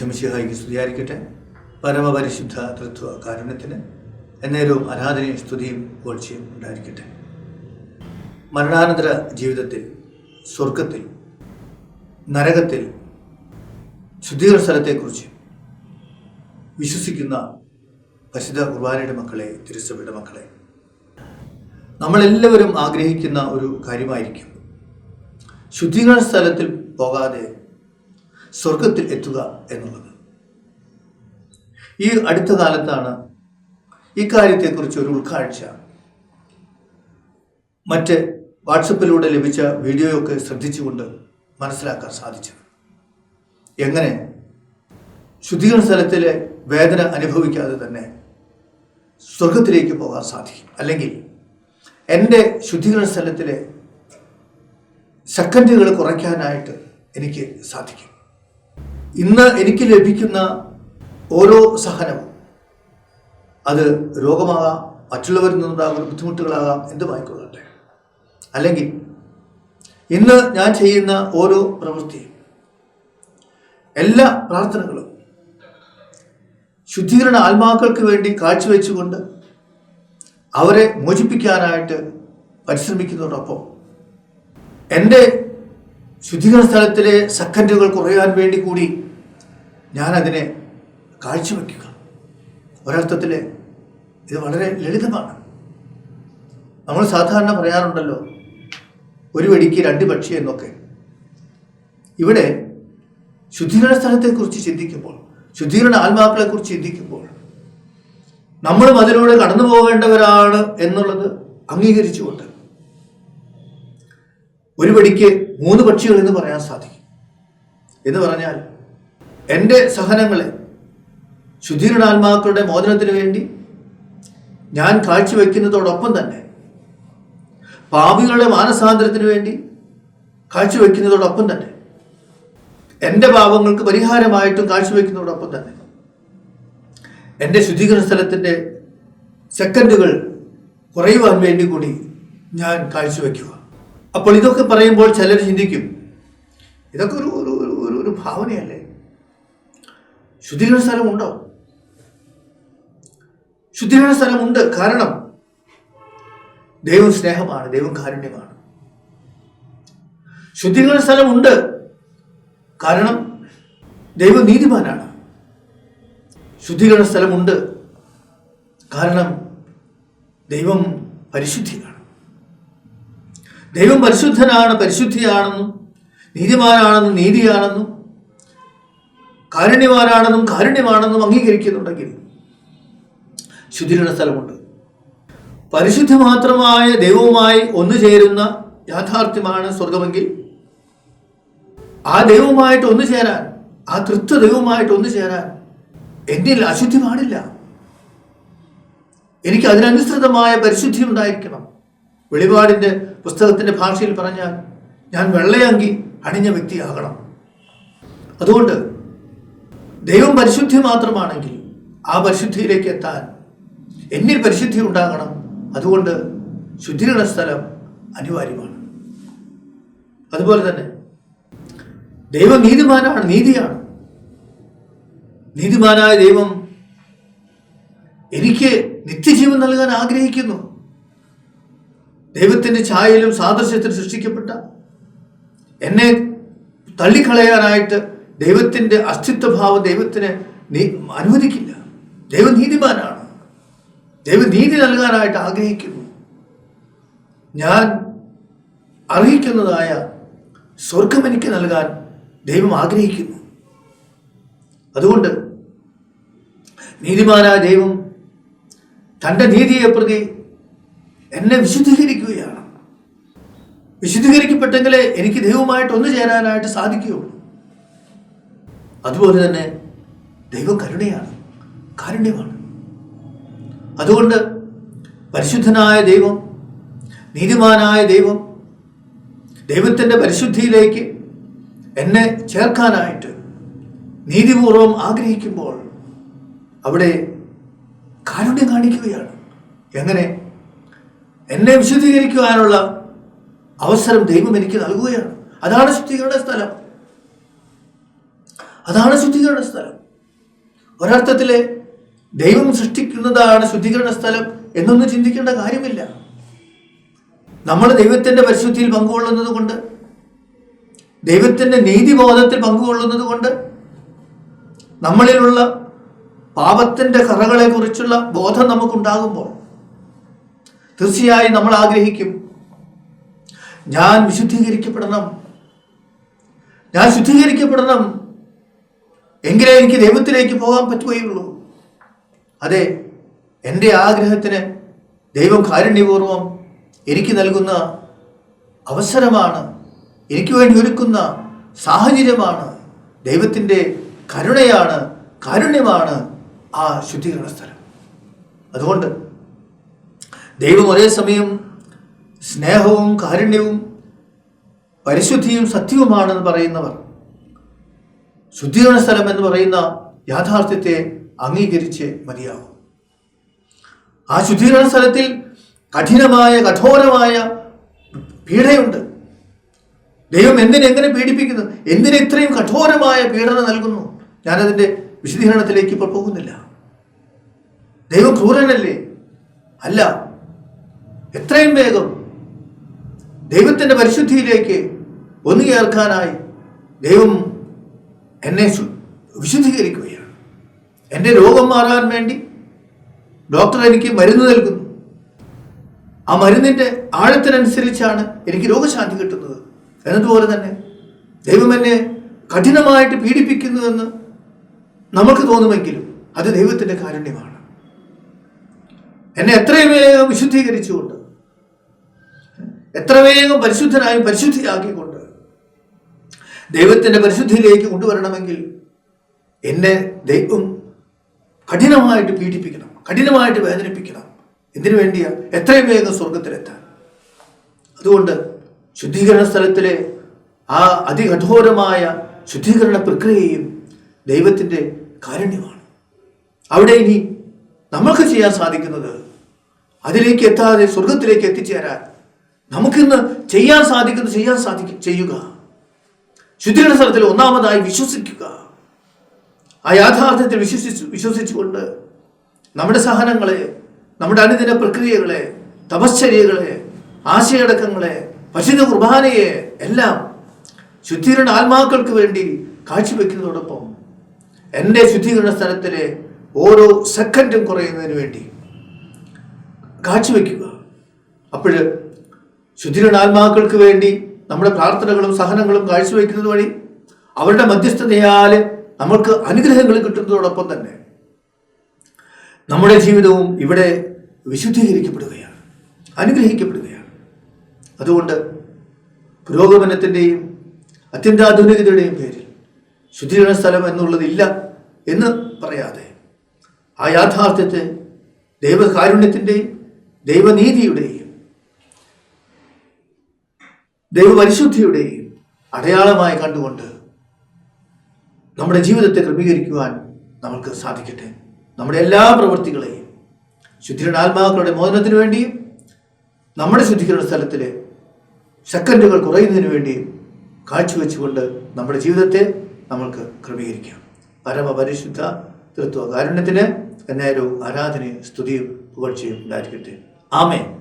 ശംശിഹായിക്ക് സ്തുതിയായിരിക്കട്ടെ. പരമപരിശുദ്ധ തൃത്വ കാരുണ്യത്തിന് എന്നേരവും ആരാധനയും സ്തുതിയും കോഴ്ചയും ഉണ്ടായിരിക്കട്ടെ. മരണാനന്തര ജീവിതത്തിൽ സ്വർഗത്തിൽ നരകത്തിൽ ശുദ്ധീകരണ സ്ഥലത്തെക്കുറിച്ച് വിശ്വസിക്കുന്ന പരിശുദ്ധ കുർബാനയുടെ മക്കളെ തിരുസഭയുടെ മക്കളെ നമ്മളെല്ലാവരും ആഗ്രഹിക്കുന്ന ഒരു കാര്യമായിരിക്കും. ശുദ്ധീകരണ സ്ഥലത്തിൽ പോകാതെ സ്വർഗത്തിൽ എത്തുക എന്നുള്ളത്. ഈ അടുത്ത കാലത്താണ് ഇക്കാര്യത്തെക്കുറിച്ച് ഒരു ഉൾക്കാഴ്ച. മറ്റ് വാട്സപ്പിലൂടെ ലഭിച്ച വീഡിയോയൊക്കെ ശ്രദ്ധിച്ചുകൊണ്ട് മനസ്സിലാക്കാൻ സാധിച്ചത്. എങ്ങനെ? ശുദ്ധീകരണ സ്ഥലത്തിലെ വേദന അനുഭവിക്കാതെ തന്നെ സ്വർഗത്തിലേക്ക് പോകാൻ സാധിക്കും. അല്ലെങ്കിൽ എന്റെ ശുദ്ധീകരണ സ്ഥലത്തിലെ സെക്കൻഡുകൾ കുറയ്ക്കാനായിട്ട് എനിക്ക് സാധിക്കും. ഇന്ന് എനിക്ക് ലഭിക്കുന്ന ഓരോ സഹനവും അത് രോഗമാകാം മറ്റുള്ളവരിൽ നിന്നുണ്ടാകുന്ന ബുദ്ധിമുട്ടുകളാകാം എന്തുമായിക്കൊള്ളട്ടെ അല്ലെങ്കിൽ ഇന്ന് ഞാൻ ചെയ്യുന്ന ഓരോ പ്രവൃത്തിയും എല്ലാ പ്രാർത്ഥനകളും ശുദ്ധീകരണ ആത്മാക്കൾക്ക് വേണ്ടി കാഴ്ചവെച്ചുകൊണ്ട് അവരെ മോചിപ്പിക്കാനായിട്ട് പരിശ്രമിക്കുന്നതോടൊപ്പം എന്റെ ശുദ്ധീകരണ സ്ഥലത്തിലെ സെക്കൻഡുകൾ കുറയാൻ വേണ്ടി കൂടി ഞാനതിനെ കാഴ്ചവെക്കുക. ഒരർത്ഥത്തിൽ ഇത് വളരെ ലളിതമാണ്. നമ്മൾ സാധാരണ പറയാറുണ്ടല്ലോ ഒരു വെടിക്ക് രണ്ട് പക്ഷി എന്നൊക്കെ. ഇവിടെ ശുദ്ധീകരണ സ്ഥലത്തെക്കുറിച്ച് ചിന്തിക്കുമ്പോൾ ശുദ്ധീകരണ ആത്മാക്കളെക്കുറിച്ച് ചിന്തിക്കുമ്പോൾ നമ്മളും അതിലൂടെ കടന്നു പോകേണ്ടവരാണ് എന്നുള്ളത് അംഗീകരിച്ചുകൊണ്ട് ഒരു വെടിക്ക് മൂന്ന് പക്ഷികൾ എന്ന് പറയാൻ സാധിക്കും. എന്ന് പറഞ്ഞാൽ എന്റെ സഹനങ്ങളെ ശുദ്ധീരണാത്മാക്കളുടെ മോചനത്തിന് വേണ്ടി ഞാൻ കാഴ്ചവെക്കുന്നതോടൊപ്പം തന്നെ പാപികളുടെ മാനസാന്തരത്തിന് വേണ്ടി കാഴ്ചവെക്കുന്നതോടൊപ്പം തന്നെ എന്റെ പാപങ്ങൾക്ക് പരിഹാരമായിട്ടും കാഴ്ചവെക്കുന്നതോടൊപ്പം തന്നെ എന്റെ ശുദ്ധീകരണ സ്ഥലത്തിന്റെ സെക്കൻഡുകൾ കുറയുവാൻ വേണ്ടി കൂടി ഞാൻ കാഴ്ചവെക്കുക. അപ്പോൾ ഇതൊക്കെ പറയുമ്പോൾ ചിലർ ചിന്തിക്കും ഇതൊക്കെ ഒരു ഒരു ഒരു- ഒരു ഭാവനയല്ലേ? ശുദ്ധീകരണ സ്ഥലമുണ്ടോ ശുദ്ധീകരണ സ്ഥലമുണ്ട്. കാരണം ദൈവം സ്നേഹമാണ് ദൈവം കാരുണ്യമാണ്. ശുദ്ധീകരണ സ്ഥലമുണ്ട്. കാരണം ദൈവം നീതിമാനാണ്. ശുദ്ധീകരണ സ്ഥലമുണ്ട്. കാരണം ദൈവം പരിശുദ്ധിയാണ്. ദൈവം പരിശുദ്ധനാണ് പരിശുദ്ധിയാണെന്നും നീതിമാനാണെന്നും നീതിയാണെന്നും കാരുണ്യവാനാണെന്നും കാരുണ്യമാണെന്നും അംഗീകരിക്കുന്നുണ്ടെങ്കിൽ ശുദ്ധിയുടെ സ്ഥലമുണ്ട്. പരിശുദ്ധി മാത്രമായ ദൈവവുമായി ഒന്നു ചേരുന്ന യാഥാർത്ഥ്യമാണ് സ്വർഗമെങ്കിൽ ആ ദൈവവുമായിട്ട് ഒന്നു ചേരാൻ ആ തൃത്വ ദൈവവുമായിട്ട് ഒന്നു ചേരാൻ എന്നിൽ അശുദ്ധി പാടില്ല എനിക്ക് അതിനനുസൃതമായ പരിശുദ്ധി ഉണ്ടായിരിക്കണം. വെളിപാടിന്റെ പുസ്തകത്തിന്റെ ഭാഷയിൽ പറഞ്ഞാൽ ഞാൻ വെള്ളയങ്കി അണിഞ്ഞ വ്യക്തിയാകണം. അതുകൊണ്ട് ദൈവം പരിശുദ്ധി മാത്രമാണെങ്കിൽ ആ പരിശുദ്ധിയിലേക്ക് എത്താൻ എന്നിൽ പരിശുദ്ധി ഉണ്ടാകണം. അതുകൊണ്ട് ശുദ്ധീകരണ സ്ഥലം അനിവാര്യമാണ്. അതുപോലെ തന്നെ ദൈവം നീതിമാനാണ് നീതിയാണ്. നീതിമാനായ ദൈവം എനിക്ക് നിത്യജീവൻ നൽകാൻ ആഗ്രഹിക്കുന്നു. ദൈവത്തിന്റെ ഛായയിലും സാദൃശ്യത്തിൽ സൃഷ്ടിക്കപ്പെട്ട എന്നെ തള്ളിക്കളയാനായിട്ട് ദൈവത്തിന്റെ അസ്തിത്വഭാവം ദൈവത്തിന് അനുവദിക്കില്ല. ദൈവം നീതിമാനാണ്. നൽകാനായിട്ട് ആഗ്രഹിക്കുന്നു. ഞാൻ അർഹിക്കുന്നതായ സ്വർഗം എനിക്ക് നൽകാൻ ദൈവം ആഗ്രഹിക്കുന്നു. അതുകൊണ്ട് നീതിമാനായ ദൈവം തന്റെ നീതിയെ പ്രതി എന്നെ വിശുദ്ധീകരിക്കുകയാണ്. വിശുദ്ധീകരിക്കപ്പെട്ടെങ്കിലേ എനിക്ക് ദൈവമായിട്ട് ഒന്നു ചേരാനായിട്ട് സാധിക്കുകയുള്ളൂ. അതുപോലെ തന്നെ ദൈവം കരുണയാണ് കാരുണ്യമാണ്. അതുകൊണ്ട് പരിശുദ്ധനായ ദൈവം നീതിമാനായ ദൈവം ദൈവത്തിന്റെ പരിശുദ്ധിയിലേക്ക് എന്നെ ചേർക്കാനായിട്ട് നീതിപൂർവം ആഗ്രഹിക്കുമ്പോൾ അവിടെ കാരുണ്യം കാണിക്കുകയാണ്. എങ്ങനെ? എന്നെ വിശദീകരിക്കുവാനുള്ള അവസരം ദൈവം എനിക്ക് നൽകുകയാണ്. അതാണ് ശുദ്ധീകരണ സ്ഥലം. അതാണ് ശുദ്ധീകരണ സ്ഥലം. ഒരർത്ഥത്തിലെ ദൈവം സൃഷ്ടിക്കുന്നതാണ് ശുദ്ധീകരണ സ്ഥലം എന്നൊന്നും ചിന്തിക്കേണ്ട കാര്യമില്ല. നമ്മൾ ദൈവത്തിന്റെ പരിശുദ്ധിയിൽ പങ്കുകൊള്ളുന്നത് കൊണ്ട് ദൈവത്തിന്റെ നീതിബോധത്തിൽ പങ്കുകൊള്ളുന്നത് കൊണ്ട് നമ്മളിലുള്ള പാപത്തിന്റെ കറകളെ കുറിച്ചുള്ള ബോധം നമുക്കുണ്ടാകുമ്പോൾ തീർച്ചയായും നമ്മൾ ആഗ്രഹിക്കും. ഞാൻ വിശുദ്ധീകരിക്കപ്പെടണം. ഞാൻ ശുദ്ധീകരിക്കപ്പെടണം. എങ്കിലേ എനിക്ക് ദൈവത്തിലേക്ക് പോകാൻ പറ്റുകയുള്ളൂ. അതെ എന്റെ ആഗ്രഹത്തിന് ദൈവം കാരുണ്യപൂർവം എനിക്ക് നൽകുന്ന അവസരമാണ് എനിക്ക് വേണ്ടി ഒരുക്കുന്ന സാഹചര്യമാണ് ദൈവത്തിന്റെ കരുണയാണ് കാരുണ്യമാണ് ആ ശുദ്ധീകരണ സ്ഥലം. അതുകൊണ്ട് ദൈവം ഒരേ സമയം സ്നേഹവും കാരുണ്യവും പരിശുദ്ധിയും സത്യവുമാണെന്ന് പറയുന്നവർ. ശുദ്ധീകരണ സ്ഥലം എന്ന് പറയുന്ന യാഥാർത്ഥ്യത്തെ അംഗീകരിച്ച് മതിയാകും. ആ ശുദ്ധീകരണ സ്ഥലത്തിൽ കഠിനമായ കഠോരമായ പീഡയുണ്ട്. ദൈവം എന്തിനെ എങ്ങനെ പീഡിപ്പിക്കുന്നു? എന്തിനെ ഇത്രയും കഠോരമായ പീഡനം നൽകുന്നു? ഞാനതിന്റെ വിശദീകരണത്തിലേക്ക് ഇപ്പോൾ പോകുന്നില്ല. ദൈവം ക്രൂരനല്ലേ? അല്ല. എത്രയും വേഗം ദൈവത്തിന്റെ പരിശുദ്ധിയിലേക്ക് ഒന്നു ചേർക്കാനായി ദൈവം എന്നെ വിശുദ്ധീകരിക്കുകയാണ്. എന്റെ രോഗം മാറാൻ വേണ്ടി ഡോക്ടർ എനിക്ക് മരുന്ന് നൽകുന്നു. ആ മരുന്നിന്റെ ആഴത്തിനനുസരിച്ചാണ് എനിക്ക് രോഗശാന്തി കിട്ടുന്നത്. എന്നതുപോലെ തന്നെ ദൈവം എന്നെ കഠിനമായിട്ട് പീഡിപ്പിക്കുന്നുവെന്ന് നമുക്ക് തോന്നുമെങ്കിലും അത് ദൈവത്തിന്റെ കാരുണ്യമാണ്. എന്നെ എത്രയും വേഗം വിശുദ്ധീകരിച്ചുകൊണ്ട് എത്ര വേഗം പരിശുദ്ധനായും പരിശുദ്ധിയാക്കിക്കൊണ്ട് ദൈവത്തിന്റെ പരിശുദ്ധിയിലേക്ക് കൊണ്ടുവരണമെങ്കിൽ എന്നെ ദൈവം കഠിനമായിട്ട് പീഡിപ്പിക്കണം കഠിനമായിട്ട് വേദനിപ്പിക്കണം. എന്തിനു വേണ്ടിയാ? എത്രയും വേഗം സ്വർഗത്തിലെത്താൻ അതുകൊണ്ട് ശുദ്ധീകരണ സ്ഥലത്തിലെ ആ അതികഠോരമായ ശുദ്ധീകരണ പ്രക്രിയയും ദൈവത്തിന്റെ കാരുണ്യമാണ്. അവിടെ ഇനി നമ്മൾക്ക് ചെയ്യാൻ സാധിക്കുന്നത് അതിലേക്ക് എത്താതെ സ്വർഗത്തിലേക്ക് എത്തിച്ചേരാൻ നമുക്കിന്ന് ചെയ്യാൻ സാധിക്കുന്നത് ചെയ്യാൻ സാധിക്കും ചെയ്യുക. ശുദ്ധിയുടെ സ്ഥലത്തിൽ ഒന്നാമതായി വിശ്വസിക്കുക. ആ യാഥാർത്ഥ്യത്തിൽ വിശ്വസിച്ചു വിശ്വസിച്ചുകൊണ്ട് നമ്മുടെ സഹനങ്ങളെ നമ്മുടെ അനുദിന പ്രക്രിയകളെ തപശ്ചര്യകളെ ആശയടക്കങ്ങളെ പരിശുദ്ധ കുർബാനയെ എല്ലാം ശുദ്ധീകരണ ആത്മാക്കൾക്ക് വേണ്ടി കാഴ്ചവെക്കുന്നതോടൊപ്പം എന്റെ ശുദ്ധീകരണ സ്ഥലത്തിലെ ഓരോ സെക്കൻഡും കുറയുന്നതിന് വേണ്ടി കാഴ്ചവെക്കുക. അപ്പോൾ ശുദ്ധീകരണ ആത്മാക്കൾക്ക് വേണ്ടി നമ്മുടെ പ്രാർത്ഥനകളും സഹനങ്ങളും കാഴ്ചവെക്കുന്നത് വഴി അവരുടെ മധ്യസ്ഥതയാൽ നമ്മൾക്ക് അനുഗ്രഹങ്ങൾ കിട്ടുന്നതോടൊപ്പം തന്നെ നമ്മുടെ ജീവിതവും ഇവിടെ വിശുദ്ധീകരിക്കപ്പെടുകയാണ് അനുഗ്രഹിക്കപ്പെടുകയാണ്. അതുകൊണ്ട് പുരോഗമനത്തിന്റെയും അത്യന്താധുനികതയുടെയും പേരിൽ ശുദ്ധീകരണ സ്ഥലം എന്നുള്ളതില്ല എന്ന് പറയാതെ ആ യാഥാർത്ഥ്യത്തെ ദൈവകാരുണ്യത്തിന്റെയും ദൈവനീതിയുടെയും ദൈവപരിശുദ്ധിയുടെയും അടയാളമായി കണ്ടുകൊണ്ട് നമ്മുടെ ജീവിതത്തെ ക്രമീകരിക്കുവാൻ നമുക്ക് സാധിക്കട്ടെ. നമ്മുടെ എല്ലാ പ്രവൃത്തികളെയും ശുദ്ധീകരണ ആത്മാക്കളുടെ മോചനത്തിന് വേണ്ടിയും നമ്മുടെ ശുദ്ധീകരണ സ്ഥലത്തിലെ സെക്കൻഡുകൾ കുറയുന്നതിന് വേണ്ടിയും കാഴ്ചവെച്ചുകൊണ്ട് നമ്മുടെ ജീവിതത്തെ നമ്മൾക്ക് ക്രമീകരിക്കാം. പരമപരിശുദ്ധ തൃത്വ കാരുണ്യത്തിന് എന്നേരവും ആരാധനയും സ്തുതിയും പുകഴ്ചയും ഉണ്ടായിരിക്കട്ടെ. ആമേ